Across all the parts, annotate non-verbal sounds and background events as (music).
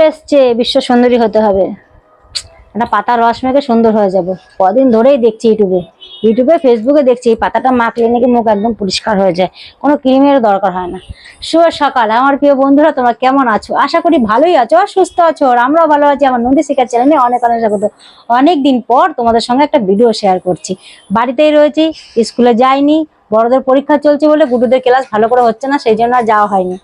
চলে এসছে, বিশ্ব সুন্দরী হতে হবে। একটা পাতা রস মেখে সুন্দর হয়ে যাব। কদিন ধরেই দেখছি ইউটিউবে। ইউটিউবে, ফেসবুকে দেখছি, এই পাতাটা মাখলে নাকি মুখ একদম পরিষ্কার হয়ে যায়। কোনো ক্রিমের দরকার হয় না। শুভ সকাল। আমার প্রিয় বন্ধুরা, তোমরা কেমন আছো? আশা করি ভালোই আছো সুস্থ আছো আর আমরাও ভালো আছি। আমার নন্দী শিকার চ্যানেলে অনেক অনেক স্বাগত। অনেক দিন পর তোমাদের সঙ্গে একটা ভিডিও শেয়ার করছি। বাড়িতেই রয়েছি স্কুলে যাইনি, বড়দের পরীক্ষা চলছে বলে গুডুদের ক্লাস ভালো করে হচ্ছে না, সেই জন্য যাওয়া হয়নি।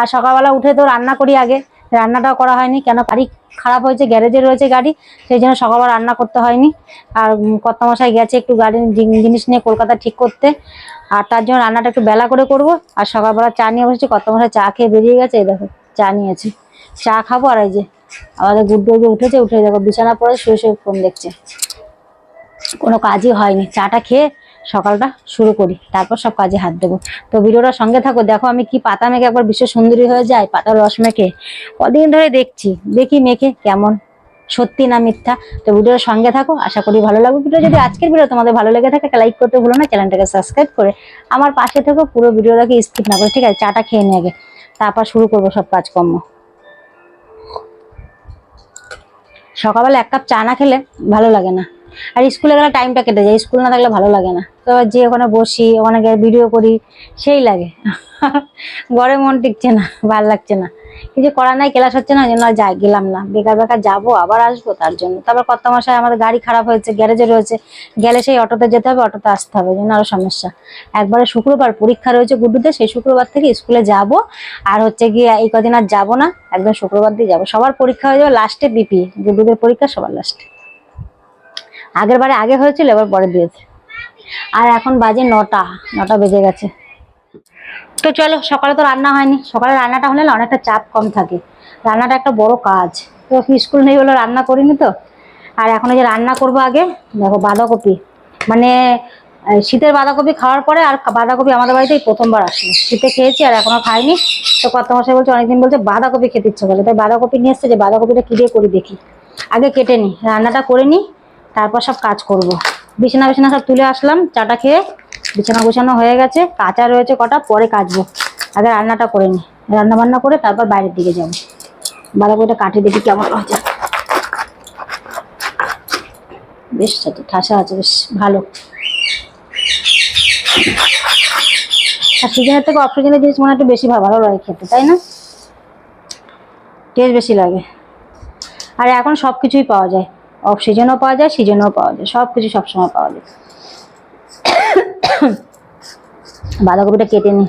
আর সকালবেলা উঠে তো রান্না করি আগে। রান্নাটাও করা হয়নি, কেন গাড়ি খারাপ হয়েছে, গ্যারেজে রয়েছে গাড়ি, সেই জন্য সকালবেলা রান্না করতে হয়নি। আর কর্তামশাই গেছে একটু গাড়ি জিনিস নিয়ে কলকাতা ঠিক করতে। আর তার জন্য রান্নাটা একটু বেলা করে করব। আর সকালবেলা চা নিয়ে বসেছি, কর্তামশাই চা খেয়ে বেরিয়ে গেছে, এই দেখো, চা নিয়েছি। চা খাব আর এই যে, আমাদের গুড্ডু উঠেছে, উঠে দেখো বিছানা পড়ে শুয়ে শুয়ে ফোন দেখছে। কোনো কাজই হয়নি, চাটা খেয়ে সকালটা শুরু করি, তারপর সব কাজে হাত দেবো। তো ভিডিওটা সঙ্গে থাকো, দেখো আমি কি পাতা মেখে একবার বিশ্ব সুন্দরী হয়ে যায় পাতার রস মেখে। কদিন ধরে দেখছি, দেখি মেখে কেমন, সত্যি না মিথ্যা? তো ভিডিওর সঙ্গে থাকো, আশা করি ভালো লাগবে। ভিডিও যদি আজকের ভিডিও তোমাদের ভালো লেগে থাকে লাইক করতে ভুলো না, চ্যানেলটাকে সাবস্ক্রাইব করে আমার পাশে থেকো, পুরো ভিডিওটাকে স্কিপ না করে, ঠিক আছে? চাটা খেয়ে নিয়ে আগে, তারপর শুরু করব সব কাজকর্ম। সকালবেলা এক কাপ চা না খেলে ভালো লাগে না। আর স্কুলে গেলে টাইমটা কেটে যায়, স্কুল না থাকলে ভালো লাগে না। তো যে ওখানে বসি, ওখানে ভিডিও করি, সেই লাগে। (laughs) ঘরে মন টিকছে না, ভালো লাগছে না। কিছু করার নাই ক্লাস হচ্ছে না জন্য যাই, গেলাম না। বেকার বেকার যাব, আবার আসব তার জন্য। তারপর কত মাসায় আমাদের গাড়ি খারাপ হয়েছে গ্যারেজে রয়েছে। গেলে সেই অটোতে যেতে হবে, অটোতে আসতে হবে জন্য আরও সমস্যা। একবারে শুক্রবার পরীক্ষা রয়েছে গুড্ডুতে, সেই শুক্রবার থেকে স্কুলে যাব। আর হচ্ছে গিয়ে এই কদিন আর যাব না, একদম শুক্রবার দিয়ে যাব। সবার পরীক্ষা হয়ে যাবে লাস্টে বিপি গুড্ডুদের পরীক্ষা, সবার লাস্টে আগের বারে আগে হয়েছিল, এবার পরে দিয়েছে। আর এখন বাজে নটা নটা বেজে গেছে। তো চলো, সকালে তো রান্না হয়নি। সকালে রান্নাটা হলে অনেকটা চাপ কম থাকে। রান্নাটা একটা বড় কাজ। তো স্কুল নেই বলে রান্না করিনি তো। আর এখন যে রান্না করব আগে, দেখো বাঁধাকপি। মানে শীতের বাঁধাকপি খাওয়ার পরে আর বাঁধাকপি আমাদের বাড়িতে এই প্রথমবার আসলো শীতে খেয়েছি আর এখনও খাইনি। তো কত মশাই বলছে, অনেকদিন বলছে বাঁধাকপি খেতে ইচ্ছে করে। তাই বাঁধাকপি নিয়ে এসছে যে বাঁধাকপিটা কি দিয়ে করি দেখি। আগে কেটে নি, রান্নাটা করে নি। তারপর সব কাজ করব। বিছানা বিছানা সব তুলে আসলাম, চাটা খেয়ে বিছানা গোছানো হয়ে গেছে, কাঁচা রয়েছে কটা, পরে কাচবো। আগে রান্নাটা করে নি। রান্না বান্না করে তারপর বাইরের দিকে যাব। বাঁধাকপিটা কাটে দেখি কেমন হয়েছে। বেশ ঠাসা আছে, বেশ ভালো। আর সিজনের থেকে অফ সিজনের জিনিস মনে একটু বেশি ভালো লাগে খেতে, তাই না? টেস্ট বেশি লাগে। আর এখন সব কিছুই পাওয়া যায়। অফ সিজনও পাওয়া যায় সিজনও পাওয়া যায়। সব কিছু সবসময় পাওয়া যায়। বাঁধাকপিটা কেটে নি।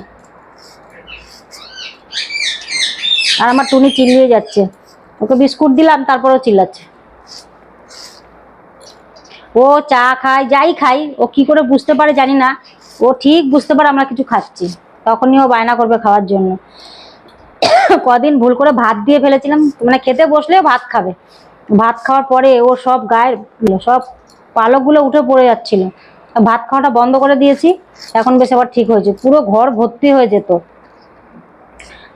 আর আমার টুনি চিল্লিয়ে যাচ্ছে। ওকে বিস্কুট দিলাম, তারপরেও চিল্লাচ্ছে। ও চা খায়, যাই খাই, ও কি করে বুঝতে পারে জানি না। ও ঠিক বুঝতে পারে আমরা কিছু খাচ্ছি। তখনই ও বায়না করবে খাওয়ার জন্য। কদিন ভুল করে ভাত দিয়ে ফেলেছিলাম। মানে খেতে বসলেও ভাত খাবে। ভাত খাওয়ার পরে ও সব গায়ের সব পালকগুলো উঠে পড়ে যাচ্ছিল। ভাত খাওয়াটা বন্ধ করে দিয়েছি, এখন বেশ আবার ঠিক হয়েছে। পুরো ঘর ভর্তি হয়ে যেত।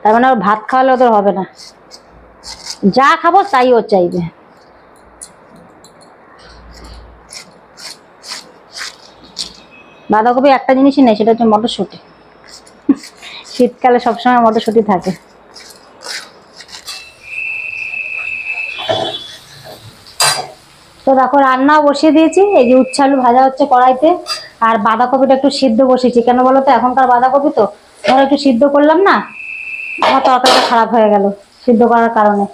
তার মানে ভাত খাওয়ালে ওদের হবে না। যা খাব তাই ও চাইবে। বাঁধাকপি একটা জিনিসই নেই, সেটা হচ্ছে মটরশুঁটি। শীতকালে সবসময় মটরশুঁটি থাকে। তো দেখো রান্নাও বসিয়ে দিয়েছি। এই যে উচ্ছে আলু ভাজা হচ্ছে কড়াইতে। আর বাঁধাকপিটা একটু সিদ্ধ বসিয়েছি। কেন বলো তো? এখনকার বাঁধাকপি তো ধরো একটু সিদ্ধ করলাম না, আমার তরকারিটা খারাপ হয়ে গেল সিদ্ধ করার কারণে।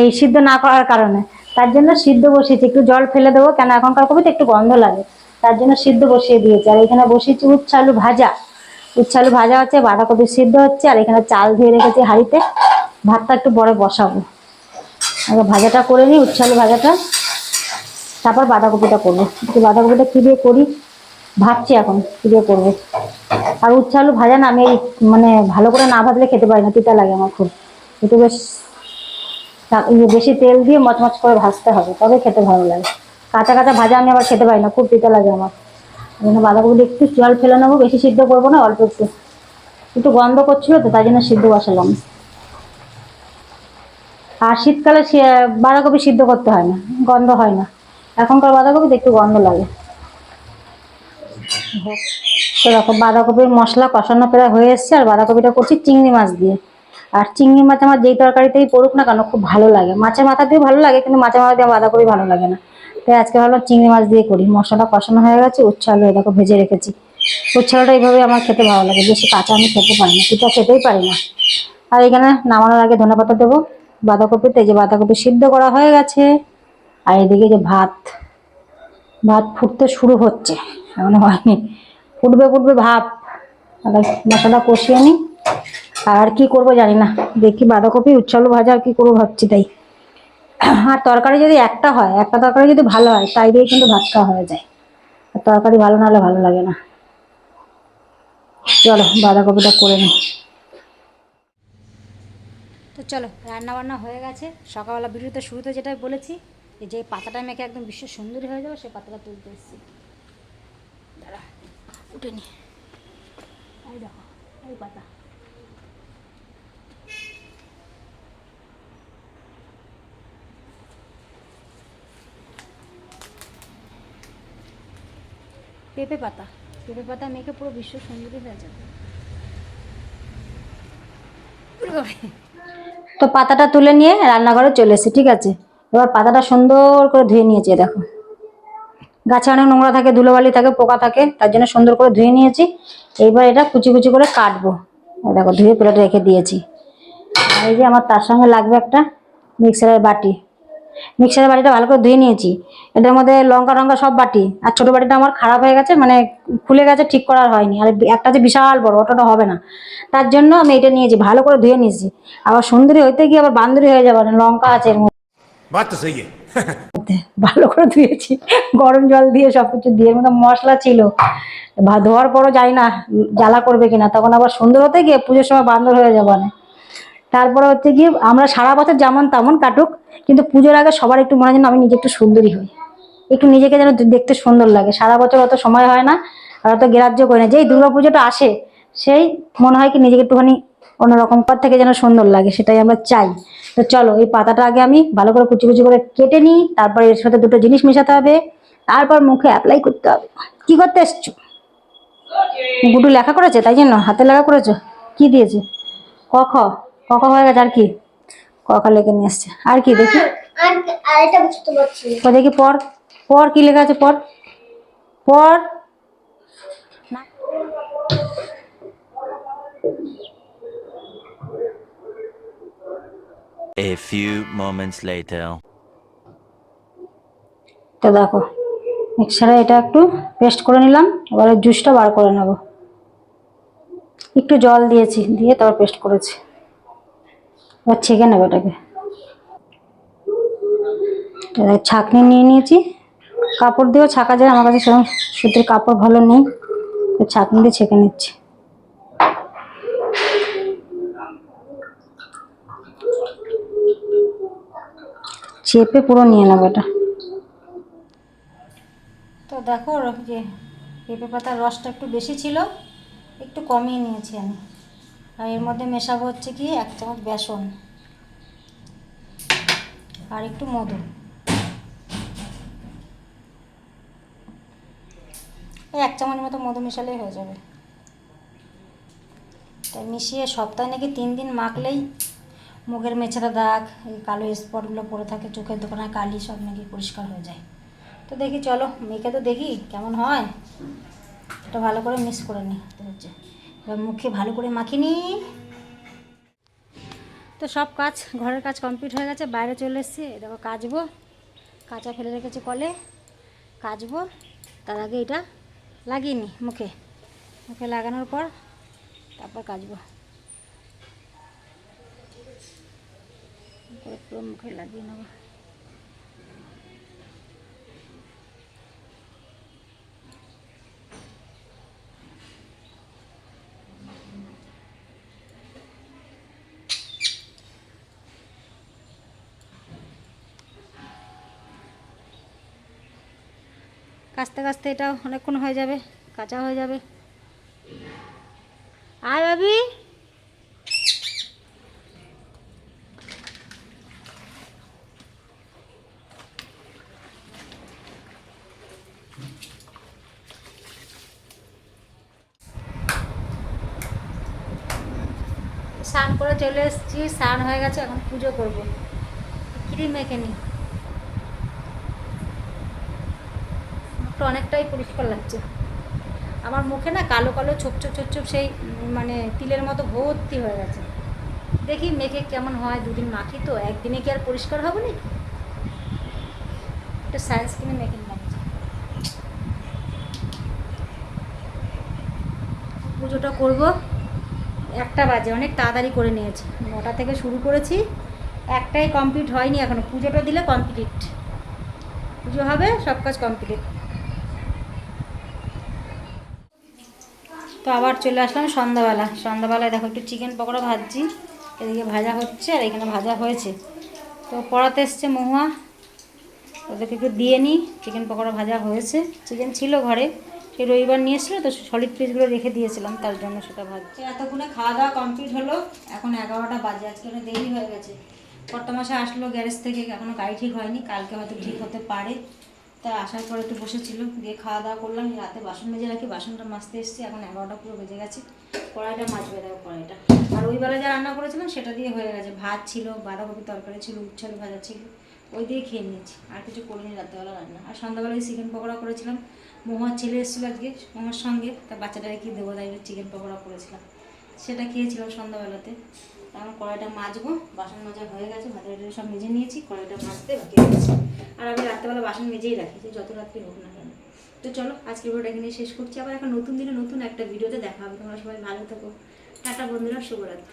এই সিদ্ধ না করার কারণে। তার জন্য সিদ্ধ বসিয়েছি। একটু জল ফেলে দেবো, কেন এখনকার কপিতে একটু গন্ধ লাগে। তার জন্য সিদ্ধ বসিয়ে দিয়েছি। আর এখানে বসিয়েছি উচ্ছে আলু ভাজা। উচ্ছে আলু ভাজা হচ্ছে, বাঁধাকপি সিদ্ধ হচ্ছে, আর এখানে চাল ধুয়ে রেখেছি হাঁড়িতে। ভাতটা একটু বড় বসাবো। আগে ভাজাটা করে নিই, উচ্ছে আলু ভাজাটা। তারপর বাঁধাকপিটা করব। বাঁধাকপিটা কী দিয়ে করি? ভাবছি এখন, কী দিয়ে করব? আর উচ্ছে আলু ভাজা না, আমি মানে ভালো করে না ভাজলে খেতে পারি না, তিতা লাগে আমার খুব। একটু বেশ বেশি তেল দিয়ে মচমচ করে ভাজতে হবে, তবে খেতে ভালো লাগে। কাঁচা কাঁচা ভাজা আমি আবার খেতে পারি না, খুব তিতা লাগে আমার। জন্য বাঁধাকপিটা একটু জল ফেলে নেব, বেশি সিদ্ধ করব না, অল্প একটু। একটু গন্ধ করছিল তো, তাই জন্য সিদ্ধ বসালাম। আর শীতকালে বাঁধাকপি সিদ্ধ করতে হয় না, গন্ধ হয় না। এখনকার বাঁধাকপিতে একটু গন্ধ লাগে। তো দেখো, বাঁধাকপির মশলা কষানো প্রায় হয়ে এসছে, আর বাঁধাকপিটা করছি চিংড়ি মাছ দিয়ে। আর চিংড়ি মাছ আমার যেই তরকারিতেই পড়ুক না কেন, খুব ভালো লাগে। মাছের মাথা দিয়ে ভালো লাগে, কিন্তু মাছের মাথা দিয়ে বাঁধাকপি ভালো লাগে না। তাই আজকে ভাবলাম চিংড়ি মাছ দিয়ে করি। মশলাটা কষানো হয়ে গেছে উচ্ছে আলু দেখো, ভেজে রেখেছি। উচ্ছে আলুটা এইভাবে আমার খেতে ভালো লাগে। বেশি কাঁচা আমি খেতে পারি না পিঠা খেতেই পারি না। আর এখানে নামানোর আগে ধনে পাতা দেবো। বাঁধাকপিতে যে বাঁধাকপি সিদ্ধ করা হয়ে গেছে। আর এদিকে যে ভাত ভাত ফুটতে শুরু হচ্ছে। এমন হয়নি। ফুটবে ফুটবে ভাব। আর মশলা কষিয়ে নিই। আর কি করব জানি না। দেখি বাঁধাকপি উচ্ছালু ভাজা আর কি করব ভাবছি তাই। আর তরকারি যদি একটা হয়, একটা তরকারি যদি ভালো হয়, তাই দিয়ে কিন্তু ভাত খাওয়া হয়ে যায়। আর তরকারি ভালো না হলে ভালো লাগে না। চলো, বাঁধাকপিটা করে নিই। তো চলো রান্না বান্না হয়ে গেছে। সকালবেলা ভিডিওতে শুরুতে যেটা বলেছি এই যে পাতাটা মেখে একদম বিশ্ব সুন্দরী হয়ে যাবে, সেই পাতাটা তুলতে এসেছি। দাঁড়া, উঠে নি। এই দেখো, এই পাতা। পেঁপে পাতা। পেঁপে পাতা মেখে পুরো বিশ্ব সুন্দরী হয়ে যাবে। তো পাতাটা তুলে নিয়ে রান্নাঘরে চলে এসেছি, ঠিক আছে? এবার পাতাটা সুন্দর করে ধুয়ে নিয়েছি দেখো। গাছে অনেক নোংরা থাকে, ধুলোবালি থাকে, পোকা থাকে, তার জন্য সুন্দর করে ধুয়ে নিয়েছি। এইবার এটা কুচি কুচি করে কাটবো। দেখো, ধুয়ে প্লেটে রেখে দিয়েছি। আর এই যে আমার তার সঙ্গে লাগবে একটা মিক্সারের বাটি। মিক্সারের বাটিটা ভালো করে ধুয়ে নিয়েছি। এটার মধ্যে লঙ্কা টঙ্কা সব বাটি। আর ছোটো বাটিটা আমার খারাপ হয়ে গেছে মানে খুলে গেছে, ঠিক করার হয়নি। আর একটা যে বিশাল বড়, ওটাটা হবে না। তার জন্য আমি এটা নিয়েছি, ভালো করে ধুয়ে নিয়েছি। আবার সুন্দরী হইতে গিয়ে আবার বান্দরি হয়ে যাবে লঙ্কা আছে ভালো করে ধুয়েছি। গরম জল দিয়ে সব কিছু দিয়ে মতো মশলা ছিল। ধোয়ার পরও যাই না, জ্বালা করবে কিনা, তখন আবার সুন্দর হতে গিয়ে পুজোর সময় বান্দর হয়ে যাব না তারপরে হচ্ছে কি আমরা সারা বছর যেমন তেমন কাটুক, কিন্তু পুজোর আগে সবার একটু মনে হয় যেন আমি নিজে একটু সুন্দরী হই। একটু নিজেকে যেন দেখতে সুন্দর লাগে। সারা বছর অত সময় হয় না, আর অত গ্রাহ্য করি না। যেই দুর্গা পুজোটা আসে, সেই মনে হয় কি নিজেকে একটুখানি অন্যরকম পর থেকে যেন সুন্দর লাগে, সেটাই আমরা চাই। তো চলো, এই পাতাটা আগে আমি ভালো করে কুচি কুচি করে কেটে নিই, তারপরে এর সাথে দুটো জিনিস মেশাতে হবে, তারপর মুখে অ্যাপ্লাই করতে হবে। কি করতে এসছো? গুডু লেখা করেছে, তাই জন্য? হাতে লেখা করেছ? কি দিয়েছে? ক, খ? ক, খ হয়ে গেছে, আর কি? ক, খ লেখে নিয়ে এসছে। আর কি, দেখি। দেখি, পর পর কি লেখা আছে, পর? পর? A few moments later. তো দেখো মিক্সারে এটা একটু পেস্ট করে নিলাম, এবারে জুসটা বার করে নেব। একটু জল দিয়েছি, দিয়ে তারপর পেস্ট করেছি। এবার ছেঁকে নেবে এটাকে। এটা ছাঁকনি নিয়ে নিয়েছি। কাপড় দিয়েও ছাকা যায়, আমার কাছে সেরকম সুতির কাপড় ভালো নেই, তো ছাঁকনি দিয়ে ছেঁকে নিচ্ছি। চেপে পুরো নিয়ে নেব এটা। তো দেখো যে পেঁপে পাতার রসটা একটু বেশি ছিল, একটু কমিয়ে নিয়েছি আমি। আর এর মধ্যে মেশাবো হচ্ছে কি এক চামচ বেসন আর একটু মধু। এই এক চামচ মতো মধু মেশালেই হয়ে যাবে। তাই মিশিয়ে সপ্তাহে নাকি তিন দিন মাখলেই মুখের মেছেদা দাগ, এই কালো স্পটগুলো পড়ে থাকে, চোখের দোকানে কালি, সব নাকি পরিষ্কার হয়ে যায়। তো দেখি, চলো, মেয়েকে তো দেখি, কেমন হয়? এটা ভালো করে মিক্স করে নিই তো হচ্ছে। এবার মুখে ভালো করে মাখিয়ে নিই তো সব কাজ, ঘরের কাজ কমপ্লিট হয়ে গেছে, বাইরে চলে এসেছি দেখো কাচবো। কাঁচা ফেলে রেখেছি কলে, কাচবো। তার আগে এটা লাগিয়ে নিই মুখে। মুখে লাগানোর পর তারপর কাচবো। করে পুরো মুখে লাগিয়ে নেব এটা অনেকক্ষণ হয়ে যাবে কাঁচা হয়ে যাবে। আয় ভাবি। স্নান করে চলে এসেছি, স্নান হয়ে গেছে, এখন পুজো করব। ক্রিম মেখে নিই মুখটা অনেকটাই পরিষ্কার লাগছে। আমার মুখে না কালো কালো ছোপ ছোপ ছোপ ছোপ সেই মানে তিলের মতো ভর্তি হয়ে গেছে। দেখি মেখে কেমন হয়, দুদিন মাখি তো, একদিনে কি আর পরিষ্কার হবে না একটা সায়েন্স কিনে মেখে নিলাম পুজোটা করব। একটা বাজে, অনেক তাড়াতাড়ি করে নিয়েছি। নটা থেকে শুরু করেছি, একটাই কমপ্লিট হয়নি এখনও পুজোটা দিলে কমপ্লিট পুজো হবে, সব কাজ কমপ্লিট তো আবার চলে আসলাম সন্ধ্যাবেলা। সন্ধ্যাবেলায় দেখো একটু চিকেন পকোড়া ভাজছি, এদিকে ভাজা হচ্ছে আর এখানে ভাজা হয়েছে। তো পড়াতে এসছে মহুয়া, ওদেরকে একটু দিয়ে নিই চিকেন পকোড়া ভাজা হয়েছে। চিকেন ছিল ঘরে। সেই রবিবার নিয়ে এসেছিল তো সলিড পিসগুলো রেখে দিয়েছিলাম, তার জন্য সেটা ভাজছি এতক্ষণে খাওয়া দাওয়া কমপ্লিট হলো, এখন এগারোটা বাজে, আজকে অনেক দেরি হয়ে গেছে। কর্তামাসা আসলো গ্যারেজ থেকে এখনও গাড়ি ঠিক হয়নি, কালকে হয়তো ঠিক হতে পারে। তা আসার পর একটু বসেছিল দিয়ে খাওয়া দাওয়া করলাম, রাতে বাসন মেজে রাখি, বাসনটা মাজতে এসেছি, এখন এগারোটা পুরো বেজে গেছে। কড়াইটা মাজবে, দেখো কড়াইটা। আর ওই বেলা যা রান্না করেছিলাম, সেটা দিয়ে হয়ে গেছে। ভাত ছিল বাঁধাকপি তরকারি ছিল, উচ্ছাল ভাজা ছিল। ওই দিয়ে খেয়ে নিয়েছি। আর কিছু করিনি, রাত্রেবেলা রান্না। আর সন্ধ্যাবেলায় চিকেন পকোড়া করেছিলাম। মহুয়ার ছেলে এসেছিল আজকে মহুয়ার সঙ্গে। তার বাচ্চাটাকে কি দেবো? তাই চিকেন পকোড়া করেছিলাম। সেটা খেয়েছিলাম সন্ধ্যাবেলাতে। তা আমার কড়াইটা মাজবো। বাসন মাজা হয়ে গেছে। ভাতের সব মেজে নিয়েছি। কড়াইটা মাজতে বাকি আর আমি রাত্রেবেলা বাসন মেজেই রাখি, যে যত রাত্রি হোক না কেন। তো চলো, আজকের ভিডিওটা এখানে শেষ করছি। আবার এখন নতুন দিনে নতুন একটা ভিডিওতে দেখা হবে। তোমরা সবাই ভালো থাকো। টাটা বন্ধুরা, শুভরাত্রি।